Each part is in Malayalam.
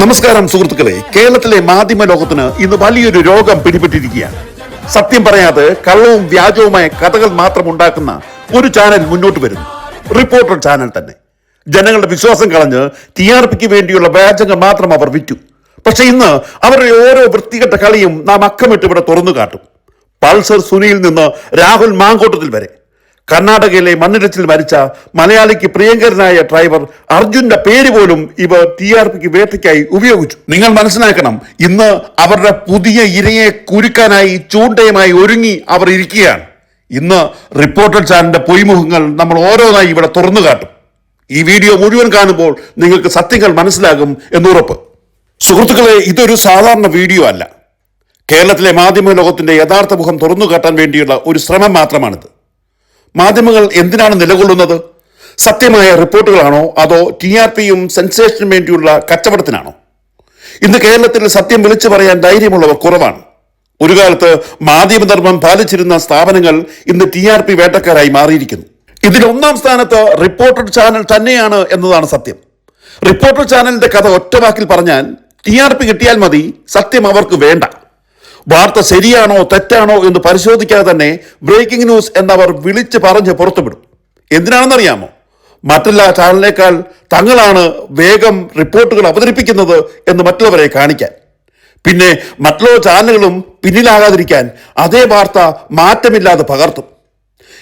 നമസ്കാരം സുഹൃത്തുക്കളെ. കേരളത്തിലെ മാധ്യമ ലോകത്തിന് ഇന്ന് വലിയൊരു രോഗം പിടിപെട്ടിരിക്കുകയാണ്. സത്യം പറയാതെ കള്ളവും വ്യാജവുമായ കഥകൾ മാത്രം ഉണ്ടാക്കുന്ന ഒരു ചാനൽ മുന്നോട്ട് വരുന്നു. റിപ്പോർട്ടർ ചാനൽ തന്നെ. ജനങ്ങളുടെ വിശ്വാസം കളഞ്ഞ് ടി ആർ പിക്ക് വേണ്ടിയുള്ള വ്യാജങ്ങൾ മാത്രം അവർ വിറ്റു. പക്ഷെ ഇന്ന് അവരുടെ ഓരോ വൃത്തികെട്ട കളിയും നാം അക്കമിട്ട് ഇവിടെ തുറന്നു കാട്ടും. പൾസർ സുനിയിൽ നിന്ന് രാഹുൽ മാങ്കോട്ടത്തിൽ വരെ. കർണാടകയിലെ മണ്ണിരച്ചിൽ മരിച്ച മലയാളിക്ക് പ്രിയങ്കരനായ ഡ്രൈവർ അർജുന്റെ പേര് പോലും ഇവർ ടി ആർ പിക്ക് വേട്ടയ്ക്കായി ഉപയോഗിച്ചു. നിങ്ങൾ മനസ്സിലാക്കണം ഇന്ന് അവരുടെ പുതിയ ഇരയെ കുരുക്കാനായി ചൂണ്ടയുമായി ഒരുങ്ങി അവർ ഇരിക്കുകയാണ്. ഇന്ന് റിപ്പോർട്ടർ ചാനലിന്റെ പൊയ്മുഖങ്ങൾ നമ്മൾ ഓരോന്നായി ഇവിടെ തുറന്നു കാട്ടും. ഈ വീഡിയോ മുഴുവൻ കാണുമ്പോൾ നിങ്ങൾക്ക് സത്യങ്ങൾ മനസ്സിലാകും എന്നുറപ്പ്. സുഹൃത്തുക്കളെ ഇതൊരു സാധാരണ വീഡിയോ അല്ല. കേരളത്തിലെ മാധ്യമ ലോകത്തിന്റെ യഥാർത്ഥ മുഖം തുറന്നു കാട്ടാൻ വേണ്ടിയുള്ള ഒരു ശ്രമം മാത്രമാണിത്. മാധ്യമങ്ങൾ എന്തിനാണ് നിലകൊള്ളുന്നത്? സത്യമായ റിപ്പോർട്ടുകളാണോ? അതോ ടി ആർ പിയും സെൻസേഷനും വേണ്ടിയുള്ള കച്ചവടത്തിനാണോ? ഇന്ന് കേരളത്തിൽ സത്യം വിളിച്ചു പറയാൻ ധൈര്യമുള്ളവർ കുറവാണ്. ഒരു കാലത്ത് മാധ്യമധർമ്മം പാലിച്ചിരുന്ന സ്ഥാപനങ്ങൾ ഇന്ന് ടി ആർ പി വേട്ടക്കാരായി മാറിയിരിക്കുന്നു. ഇതിൽ ഒന്നാം സ്ഥാനത്ത് റിപ്പോർട്ടർ ചാനൽ തന്നെയാണ് എന്നതാണ് സത്യം. റിപ്പോർട്ടർ ചാനലിന്റെ കഥ ഒറ്റവാക്കിൽ പറഞ്ഞാൽ ടി ആർ പി കിട്ടിയാൽ മതി സത്യം അവർക്ക് വേണ്ട. വാർത്ത ശരിയാണോ തെറ്റാണോ എന്ന് പരിശോധിക്കാതെ തന്നെ ബ്രേക്കിംഗ് ന്യൂസ് എന്നവർ വിളിച്ച് പറഞ്ഞ് പുറത്തുവിടും. എന്തിനാണെന്നറിയാമോ? മറ്റെല്ലാ ചാനലിനേക്കാൾ തങ്ങളാണ് വേഗം റിപ്പോർട്ടുകൾ അവതരിപ്പിക്കുന്നത് എന്ന് മറ്റുള്ളവരെ കാണിക്കാൻ. പിന്നെ മറ്റുള്ള ചാനലുകളും പിന്നിലാകാതിരിക്കാൻ അതേ വാർത്ത മാറ്റമില്ലാതെ പകർത്തും.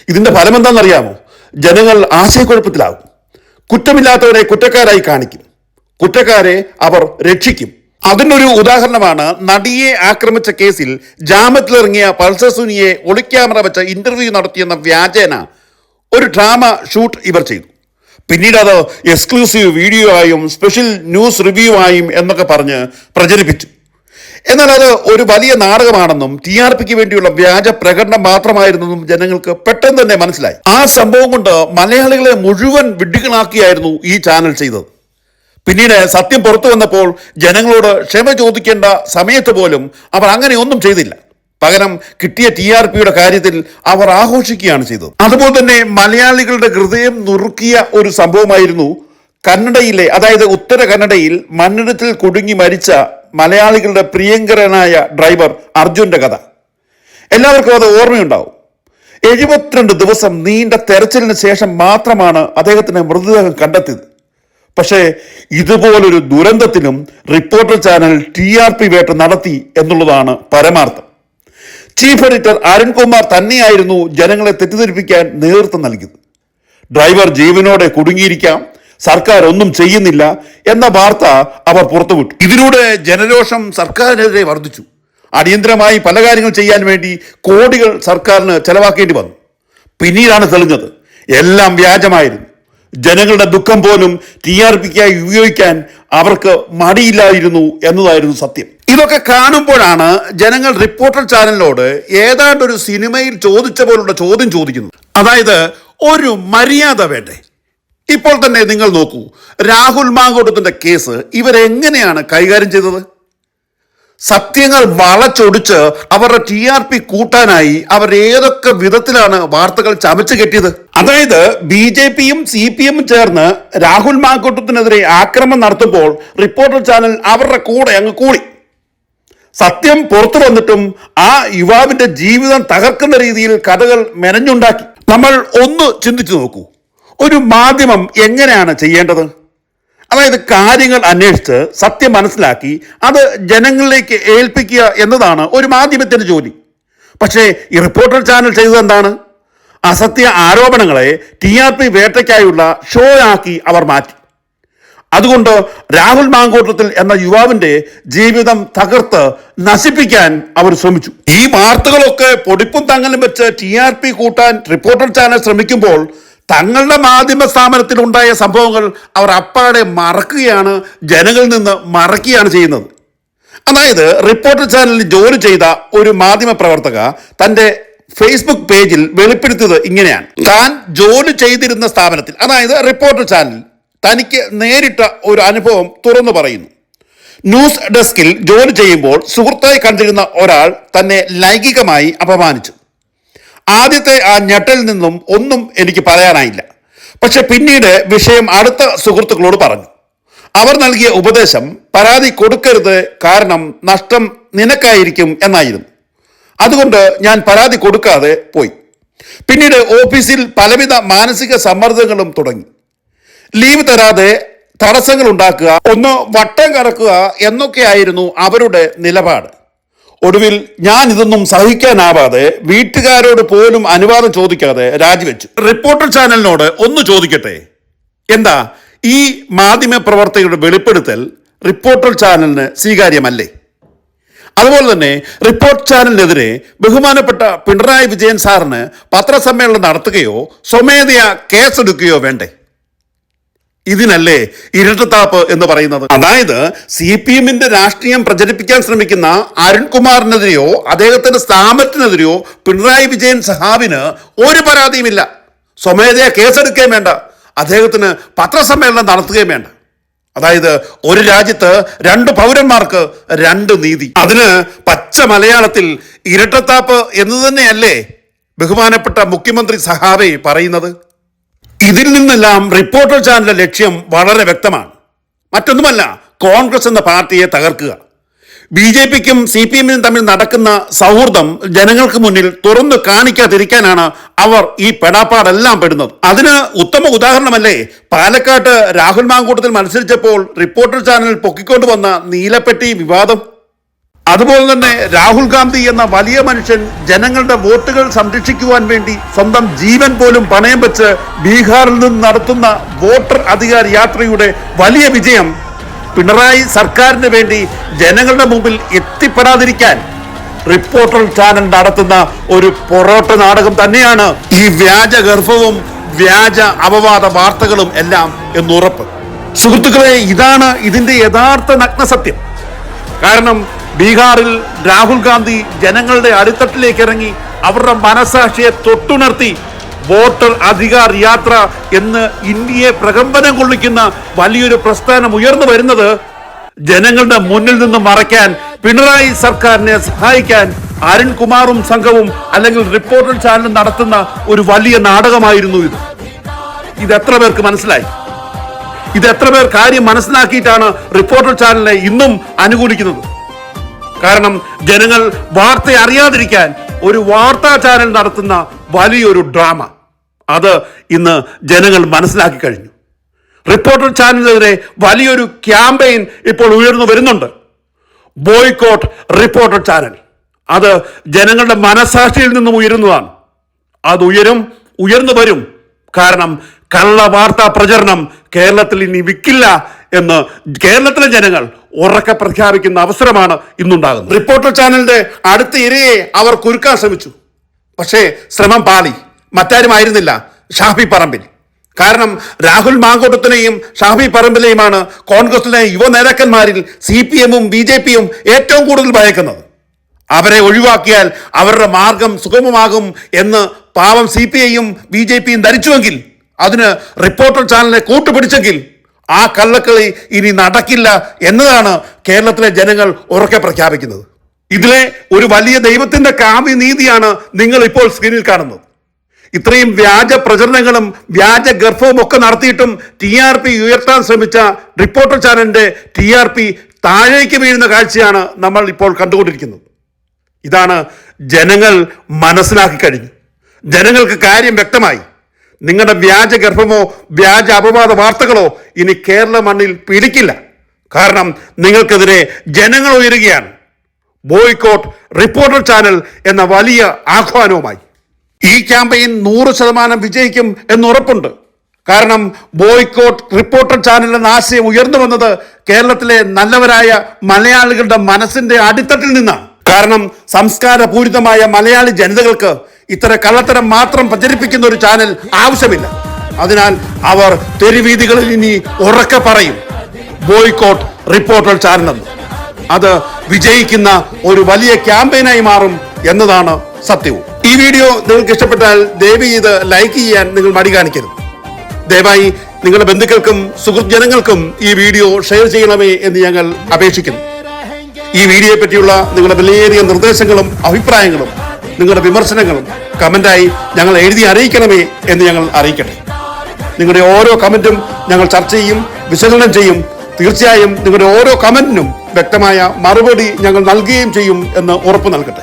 ഇതിന്റെ ഫലം എന്താണെന്നറിയാമോ ജനങ്ങൾ ആശയക്കുഴപ്പത്തിലാകും. കുറ്റമില്ലാത്തവരെ കുറ്റക്കാരായി കാണിക്കും. കുറ്റക്കാരെ അവർ രക്ഷിക്കും. അതിനൊരു ഉദാഹരണമാണ് നടിയെ ആക്രമിച്ച കേസിൽ ജാമ്യത്തിലിറങ്ങിയ പൾസർ സുനിയെ ഒളിക്യാമറ വെച്ച ഇന്റർവ്യൂ നടത്തിയെന്ന വ്യാജേന ഒരു ഡ്രാമ ഷൂട്ട് ഇവർ ചെയ്തു. പിന്നീട് അത് എക്സ്ക്ലൂസീവ് വീഡിയോ ആയും സ്പെഷ്യൽ ന്യൂസ് റിവ്യൂ ആയും എന്നൊക്കെ പറഞ്ഞ് പ്രചരിപ്പിച്ചു. എന്നാൽ അത് ഒരു വലിയ നാടകമാണെന്നും ടി ആർ പിക്ക് വേണ്ടിയുള്ള വ്യാജ പ്രകടനം മാത്രമായിരുന്നെന്നും ജനങ്ങൾക്ക് പെട്ടെന്ന് തന്നെ മനസ്സിലായി. ആ സംഭവം കൊണ്ട് മലയാളികളെ മുഴുവൻ വിഡ്ഢികളാക്കിയായിരുന്നു ഈ ചാനൽ ചെയ്തത്. പിന്നീട് സത്യം പുറത്തു വന്നപ്പോൾ ജനങ്ങളോട് ക്ഷമ ചോദിക്കേണ്ട സമയത്ത് പോലും അവർ അങ്ങനെ ഒന്നും ചെയ്തില്ല. പകരം കിട്ടിയ ടി ആർ പിയുടെ കാര്യത്തിൽ അവർ ആഘോഷിക്കുകയാണ് ചെയ്തത്. അതുപോലെ തന്നെ മലയാളികളുടെ ഹൃദയം നുറുക്കിയ ഒരു സംഭവമായിരുന്നു കന്നഡയിലെ അതായത് ഉത്തര കന്നഡയിൽ മണ്ണിടത്തിൽ കുടുങ്ങി മരിച്ച മലയാളികളുടെ പ്രിയങ്കരനായ ഡ്രൈവർ അർജുന്റെ കഥ. എല്ലാവർക്കും അത് ഓർമ്മയുണ്ടാവും. എഴുപത്തിരണ്ട് ദിവസം നീണ്ട തെരച്ചിലിന് ശേഷം മാത്രമാണ് അദ്ദേഹത്തിന്റെ മൃതദേഹം കണ്ടെത്തിയത്. പക്ഷേ ഇതുപോലൊരു ദുരന്തത്തിനും reporter channel T R P വേട്ട നടത്തി എന്നുള്ളതാണ് പരമാർത്ഥം. ചീഫ് എഡിറ്റർ അരുൺകുമാർ തന്നെയായിരുന്നു ജനങ്ങളെ തെറ്റിദ്ധരിപ്പിക്കാൻ നേതൃത്വം നൽകിയത്. ഡ്രൈവർ ജീവനോടെ കുടുങ്ങിയിരിക്കാം സർക്കാർ ഒന്നും ചെയ്യുന്നില്ല എന്ന വാർത്ത അവർ പുറത്തുവിട്ടു. ഇതിലൂടെ ജനരോഷം സർക്കാരിനെതിരെ വർദ്ധിച്ചു. അടിയന്തരമായി പല കാര്യങ്ങൾ ചെയ്യാൻ വേണ്ടി കോടികൾ സർക്കാരിന് ചെലവാക്കേണ്ടി വന്നു. പിന്നീടാണ് തെളിഞ്ഞത്. എല്ലാം വ്യാജമായിരുന്നു. ജനങ്ങളുടെ ദുഃഖം പോലും ടി ആർ പിക്കായി ഉപയോഗിക്കാൻ അവർക്ക് മടിയില്ലായിരുന്നു എന്നതായിരുന്നു സത്യം. ഇതൊക്കെ കാണുമ്പോഴാണ് ജനങ്ങൾ റിപ്പോർട്ടർ ചാനലിനോട് ഏതാണ്ട് ഒരു സിനിമയിൽ ചോദിച്ച പോലുള്ള ചോദ്യം ചോദിക്കുന്നത്. അതായത് ഒരു മര്യാദ വേണ്ടേ? ഇപ്പോൾ തന്നെ നിങ്ങൾ നോക്കൂ രാഹുൽ മാങ്കോട്ടത്തിന്റെ കേസ് ഇവരെങ്ങനെയാണ് കൈകാര്യം ചെയ്തത്? സത്യങ്ങൾ വളച്ചൊടിച്ച് അവരുടെ ടി ആർ പി കൂട്ടാനായി അവർ ഏതൊക്കെ വിധത്തിലാണ് വാർത്തകൾ ചമച്ചു കെട്ടിയത്? അതായത് ബി ജെ പിയും സി പി എമ്മും ചേർന്ന് രാഹുൽ മാക്കൂട്ടത്തിനെതിരെ ആക്രമണം നടത്തുമ്പോൾ റിപ്പോർട്ടർ ചാനൽ അവരുടെ കൂടെ അങ്ങ് കൂടി. സത്യം പുറത്തു വന്നിട്ടും ആ യുവാവിന്റെ ജീവിതം തകർക്കുന്ന രീതിയിൽ കഥകൾ മെനഞ്ഞുണ്ടാക്കി. നമ്മൾ ഒന്ന് ചിന്തിച്ചു നോക്കൂ. ഒരു മാധ്യമം എങ്ങനെയാണ് ചെയ്യേണ്ടത്? അതായത് കാര്യങ്ങൾ അന്വേഷിച്ച് സത്യം മനസ്സിലാക്കി അത് ജനങ്ങളിലേക്ക് ഏൽപ്പിക്കുക എന്നതാണ് ഒരു മാധ്യമത്തിന്റെ ജോലി. പക്ഷേ ഈ റിപ്പോർട്ടർ ചാനൽ ചെയ്തത് എന്താണ്? അസത്യ ആരോപണങ്ങളെ ടി ആർ പി വേട്ടയ്ക്കായുള്ള ഷോ ആക്കി അവർ മാറ്റി. അതുകൊണ്ട് രാഹുൽ മാങ്കോട്ടത്തിൽ എന്ന യുവാവിന്റെ ജീവിതം തകർത്ത് നശിപ്പിക്കാൻ അവർ ശ്രമിച്ചു. ഈ വാർത്തകളൊക്കെ പൊടിപ്പും തങ്ങലും വെച്ച് ടി ആർ പി കൂട്ടാൻ റിപ്പോർട്ടർ ചാനൽ ശ്രമിക്കുമ്പോൾ തങ്ങളുടെ മാധ്യമ സ്ഥാപനത്തിലുണ്ടായ സംഭവങ്ങൾ അവർ അപ്പാടെ മറക്കുകയാണ് ജനങ്ങളിൽ നിന്ന് മറക്കുകയാണ് ചെയ്യുന്നത്. അതായത് റിപ്പോർട്ടർ ചാനലിൽ ജോലി ചെയ്ത ഒരു മാധ്യമ പ്രവർത്തക തന്റെ ഫേസ്ബുക്ക് പേജിൽ വെളിപ്പെടുത്തിയത് ഇങ്ങനെയാണ്. താൻ ജോലി ചെയ്തിരുന്ന സ്ഥാപനത്തിൽ അതായത് റിപ്പോർട്ടർ ചാനൽ തനിക്ക് നേരിട്ട ഒരു അനുഭവം തുറന്നു പറയുന്നു. ന്യൂസ് ഡെസ്കിൽ ജോലി ചെയ്യുമ്പോൾ സുഹൃത്തായി കണ്ടിരുന്ന ഒരാൾ തന്നെ ലൈംഗികമായി അപമാനിച്ചു. ആദ്യത്തെ ആ ഞെട്ടലിൽ നിന്നും ഒന്നും എനിക്ക് പറയാനായില്ല. പക്ഷെ പിന്നീട് വിഷയം അടുത്ത സുഹൃത്തുക്കളോട് പറഞ്ഞു. അവർ നൽകിയ ഉപദേശം പരാതി കൊടുക്കരുത് കാരണം നഷ്ടം നിനക്കായിരിക്കും എന്നായിരുന്നു. അതുകൊണ്ട് ഞാൻ പരാതി കൊടുക്കാതെ പോയി. പിന്നീട് ഓഫീസിൽ പലവിധ മാനസിക സമ്മർദ്ദങ്ങളും തുടങ്ങി. ലീവ് തരാതെ തടസ്സങ്ങൾ ഉണ്ടാക്കുക ഒന്ന് വട്ടം കറക്കുക എന്നൊക്കെയായിരുന്നു അവരുടെ നിലപാട്. ഒടുവിൽ ഞാൻ ഇതൊന്നും സഹിക്കാനാവാതെ വീട്ടുകാരോട് പോലും അനുവാദം ചോദിക്കാതെ രാജിവെച്ചു. റിപ്പോർട്ടർ ചാനലിനോട് ഒന്ന് ചോദിക്കട്ടെ? എന്താ? ഈ മാധ്യമ പ്രവർത്തകരുടെ വെളിപ്പെടുത്തൽ റിപ്പോർട്ടർ ചാനലിന് സ്വീകാര്യമല്ലേ? അതുപോലെ തന്നെ റിപ്പോർട്ട് ചാനലിനെതിരെ ബഹുമാനപ്പെട്ട പിണറായി വിജയൻ സാറിന് പത്രസമ്മേളനം നടത്തുകയോ സ്വമേധയാ കേസെടുക്കുകയോ വേണ്ടേ? ഇതിനല്ലേ ഇരട്ടത്താപ്പ് എന്ന് പറയുന്നത്. അതായത് സി പി എമ്മിന്റെ രാഷ്ട്രീയം പ്രചരിപ്പിക്കാൻ ശ്രമിക്കുന്ന അരുൺകുമാറിനെതിരെയോ അദ്ദേഹത്തിന്റെ സ്ഥാപനത്തിനെതിരെയോ പിണറായി വിജയൻ സഹാബിന് ഒരു പരാതിയുമില്ല. സ്വമേധയാ കേസെടുക്കുകയും വേണ്ട. അദ്ദേഹത്തിന് പത്രസമ്മേളനം നടത്തുകയും വേണ്ട. അതായത് ഒരു രാജ്യത്ത് രണ്ട് പൗരന്മാർക്ക് രണ്ട് നീതി. അതിന് പച്ച മലയാളത്തിൽ ഇരട്ടത്താപ്പ് എന്ന് തന്നെയല്ലേ ബഹുമാനപ്പെട്ട മുഖ്യമന്ത്രി സഹാബെ പറയുന്നത്? ഇതിൽ നിന്നെല്ലാം റിപ്പോർട്ടർ ചാനലിന്റെ ലക്ഷ്യം വളരെ വ്യക്തമാണ്. മറ്റൊന്നുമല്ല കോൺഗ്രസ് എന്ന പാർട്ടിയെ തകർക്കുക. ബി ജെ പിക്കും സി പി എമ്മിനും തമ്മിൽ നടക്കുന്ന സൗഹൃദം ജനങ്ങൾക്ക് മുന്നിൽ തുറന്നു കാണിക്കാതിരിക്കാനാണ് അവർ ഈ പെടാപ്പാടെല്ലാം പെടുന്നത്. അതിന് ഉത്തമ ഉദാഹരണമല്ലേ? പാലക്കാട്ട് രാഹുൽ മാങ്കൂട്ടത്തിൽ മത്സരിച്ചപ്പോൾ റിപ്പോർട്ടർ ചാനൽ പൊക്കിക്കൊണ്ടുവന്ന നീലപ്പെട്ടി വിവാദം. അതുപോലെ തന്നെ രാഹുൽ ഗാന്ധി എന്ന വലിയ മനുഷ്യൻ ജനങ്ങളുടെ വോട്ടുകൾ സംരക്ഷിക്കുവാൻ വേണ്ടി സ്വന്തം ജീവൻ പോലും പണയം വെച്ച് ബീഹാറിൽ നിന്ന് നടത്തുന്ന വോട്ടർ അധികാര യാത്രയുടെ വലിയ വിജയം പിണറായി സർക്കാരിന് വേണ്ടി ജനങ്ങളുടെ മുമ്പിൽ എത്തിപ്പെടാതിരിക്കാൻ റിപ്പോർട്ടർ ചാനൽ നടത്തുന്ന ഒരു പൊറോട്ട നാടകം തന്നെയാണ് ഈ വ്യാജ ഗർഭവും വ്യാജ അപവാദ വാർത്തകളും എല്ലാം എന്നുറപ്പ്. സുഹൃത്തുക്കളെ ഇതാണ് ഇതിന്റെ യഥാർത്ഥ നഗ്നസത്യം. കാരണം ബീഹാറിൽ രാഹുൽ ഗാന്ധി ജനങ്ങളുടെ അടിത്തട്ടിലേക്ക് ഇറങ്ങി അവരുടെ മനസാക്ഷിയെ തൊട്ടുണർത്തി വോട്ടർ അധികാർ യാത്ര എന്ന് ഇന്ത്യയെ പ്രകമ്പനം കൊള്ളിക്കുന്ന വലിയൊരു പ്രസ്ഥാനം ഉയർന്നു വരുന്നത് ജനങ്ങളുടെ മുന്നിൽ നിന്ന് മറയ്ക്കാൻ പിണറായി സർക്കാരിനെ സഹായിക്കാൻ അരുൺകുമാറും സംഘവും അല്ലെങ്കിൽ റിപ്പോർട്ടർ ചാനലും നടത്തുന്ന ഒരു വലിയ നാടകമായിരുന്നു ഇത്. ഇത് എത്ര പേർക്ക് മനസ്സിലായി? ഇത് എത്ര പേർ കാര്യം മനസ്സിലാക്കിയിട്ടാണ് റിപ്പോർട്ടർ ചാനലിനെ ഇന്നും അനുകൂലിക്കുന്നത്? കാരണം ജനങ്ങൾ വാർത്ത അറിയാതിരിക്കാൻ ഒരു വാർത്താ ചാനൽ നടത്തുന്ന വലിയൊരു ഡ്രാമ. അത് ഇന്ന് ജനങ്ങൾ മനസ്സിലാക്കി കഴിഞ്ഞു. റിപ്പോർട്ടർ ചാനലിനെതിരെ വലിയൊരു ക്യാമ്പയിൻ ഇപ്പോൾ ഉയർന്നു വരുന്നുണ്ട്. Boycott reporter channel. അത് ജനങ്ങളുടെ മനസാക്ഷിയിൽ നിന്നും ഉയരുന്നതാണ്. അത് ഉയരും ഉയർന്നു വരും. കാരണം കള്ള വാർത്താ പ്രചരണം കേരളത്തിൽ ഇനി വിക്കില്ല എന്ന് കേരളത്തിലെ ജനങ്ങൾ ഉറക്കെ പ്രഖ്യാപിക്കുന്ന അവസരമാണ് ഇന്നുണ്ടാകുന്നത്. റിപ്പോർട്ടർ ചാനലിന്റെ അടുത്ത ഇരയെ അവർ കുരുക്കാൻ ശ്രമിച്ചു. പക്ഷേ ശ്രമം പാളി. മറ്റാരുമായിരുന്നില്ല ഷാഫി പറമ്പിൽ. കാരണം രാഹുൽ മാങ്കോട്ടത്തിനെയും ഷാഫി പറമ്പിലെയുമാണ് കോൺഗ്രസിലെ യുവ നേതാക്കന്മാരിൽ സി പി എമ്മും ബി ജെ പിയും ഏറ്റവും കൂടുതൽ ഭയക്കുന്നത്. അവരെ ഒഴിവാക്കിയാൽ അവരുടെ മാർഗം സുഗമമാകും എന്ന് പാവം സി പി ഐയും ബി ജെ പിയും ധരിച്ചുവെങ്കിൽ അതിന് റിപ്പോർട്ടർ ചാനലിനെ കൂട്ടുപിടിച്ചെങ്കിൽ ആ കള്ളക്കളി ഇനി നടക്കില്ല എന്നതാണ് കേരളത്തിലെ ജനങ്ങൾ ഉറക്കെ പ്രഖ്യാപിക്കുന്നത്. ഇതിലെ ഒരു വലിയ ദൈവത്തിന്റെ കാവ്യ നീതിയാണ് നിങ്ങൾ ഇപ്പോൾ സ്ക്രീനിൽ കാണുന്നത്. ഇത്രയും വ്യാജ പ്രചരണങ്ങളും വ്യാജ ഗർഭവും ഒക്കെ നടത്തിയിട്ടും ടി ആർ പി ഉയർത്താൻ ശ്രമിച്ച റിപ്പോർട്ടർ ചാനലിന്റെ ടി ആർ പി താഴേക്ക് വീഴുന്ന കാഴ്ചയാണ് നമ്മൾ ഇപ്പോൾ കണ്ടുകൊണ്ടിരിക്കുന്നത്. ഇതാണ് ജനങ്ങൾ മനസ്സിലാക്കി കഴിഞ്ഞു. ജനങ്ങൾക്ക് കാര്യം വ്യക്തമായി. നിങ്ങളുടെ വ്യാജ ഗർഭമോ വ്യാജ അപവാദ വാർത്തകളോ ഇനി കേരള മണ്ണിൽ പിടിക്കില്ല കാരണം നിങ്ങൾക്കെതിരെ ജനങ്ങൾ ഉയരുകയാണ്. ബോയ്ക്കോട്ട് റിപ്പോർട്ടർ ചാനൽ എന്ന വലിയ ആഹ്വാനവുമായി. ഈ ക്യാമ്പയിൻ നൂറ് ശതമാനം വിജയിക്കും എന്നുറപ്പുണ്ട് കാരണം ബോയ്ക്കോട്ട് റിപ്പോർട്ടർ ചാനൽ എന്ന ആശയം ഉയർന്നു വന്നത് കേരളത്തിലെ നല്ലവരായ മലയാളികളുടെ മനസ്സിന്റെ അടിത്തട്ടിൽ നിന്നാണ്. കാരണം സംസ്കാരപൂരിതമായ മലയാളി ജനതകൾക്ക് ഇത്തര കള്ളത്തരം മാത്രം പ്രചരിപ്പിക്കുന്ന ഒരു ചാനൽ ആവശ്യമില്ല. അതിനാൽ അവർ തെരുവീതികളിൽ ഇനി ഉറക്കെ പറയും ബോയ്ക്കോട്ട് റിപ്പോർട്ടർ ചാനൽ അത് വിജയിക്കുന്ന ഒരു വലിയ ക്യാമ്പയിനായി മാറും എന്നതാണ് സത്യവും. ഈ വീഡിയോ നിങ്ങൾക്ക് ഇഷ്ടപ്പെട്ടാൽ ദയവ് ഇത് ലൈക്ക് ചെയ്യാൻ നിങ്ങൾ മടി കാണിക്കരുത്. ദയവായി നിങ്ങളുടെ ബന്ധുക്കൾക്കും സുഹൃത്ത് ജനങ്ങൾക്കും ഈ വീഡിയോ ഷെയർ ചെയ്യണമേ എന്ന് ഞങ്ങൾ അപേക്ഷിക്കുന്നു. ഈ വീഡിയോയെ പറ്റിയുള്ള നിങ്ങളുടെ വിലയേറിയ നിർദ്ദേശങ്ങളും അഭിപ്രായങ്ങളും നിങ്ങളുടെ വിമർശനങ്ങളും കമന്റായി ഞങ്ങൾ എഴുതി അറിയിക്കണമേ എന്ന് ഞങ്ങൾ അറിയിക്കട്ടെ. നിങ്ങളുടെ ഓരോ കമന്റും ഞങ്ങൾ ചർച്ച ചെയ്യും വിശകലനം ചെയ്യും. തീർച്ചയായും നിങ്ങളുടെ ഓരോ കമന്റിനും വ്യക്തമായ മറുപടി ഞങ്ങൾ നൽകുകയും ചെയ്യും എന്ന് ഉറപ്പ് നൽകട്ടെ.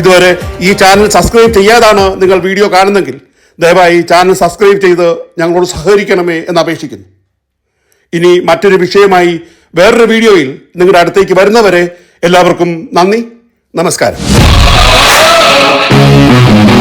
ഇതുവരെ ഈ ചാനൽ സബ്സ്ക്രൈബ് ചെയ്യാതാണ് നിങ്ങൾ വീഡിയോ കാണുന്നെങ്കിൽ ദയവായി ചാനൽ സബ്സ്ക്രൈബ് ചെയ്ത് ഞങ്ങളോട് സഹകരിക്കണമേ എന്ന് അപേക്ഷിക്കുന്നു. ഇനി മറ്റൊരു വിഷയമായി വേറൊരു വീഡിയോയിൽ നിങ്ങളുടെ അടുത്തേക്ക് വരുന്നവരെ എല്ലാവർക്കും നന്ദി. നമസ്കാരം. Thank you.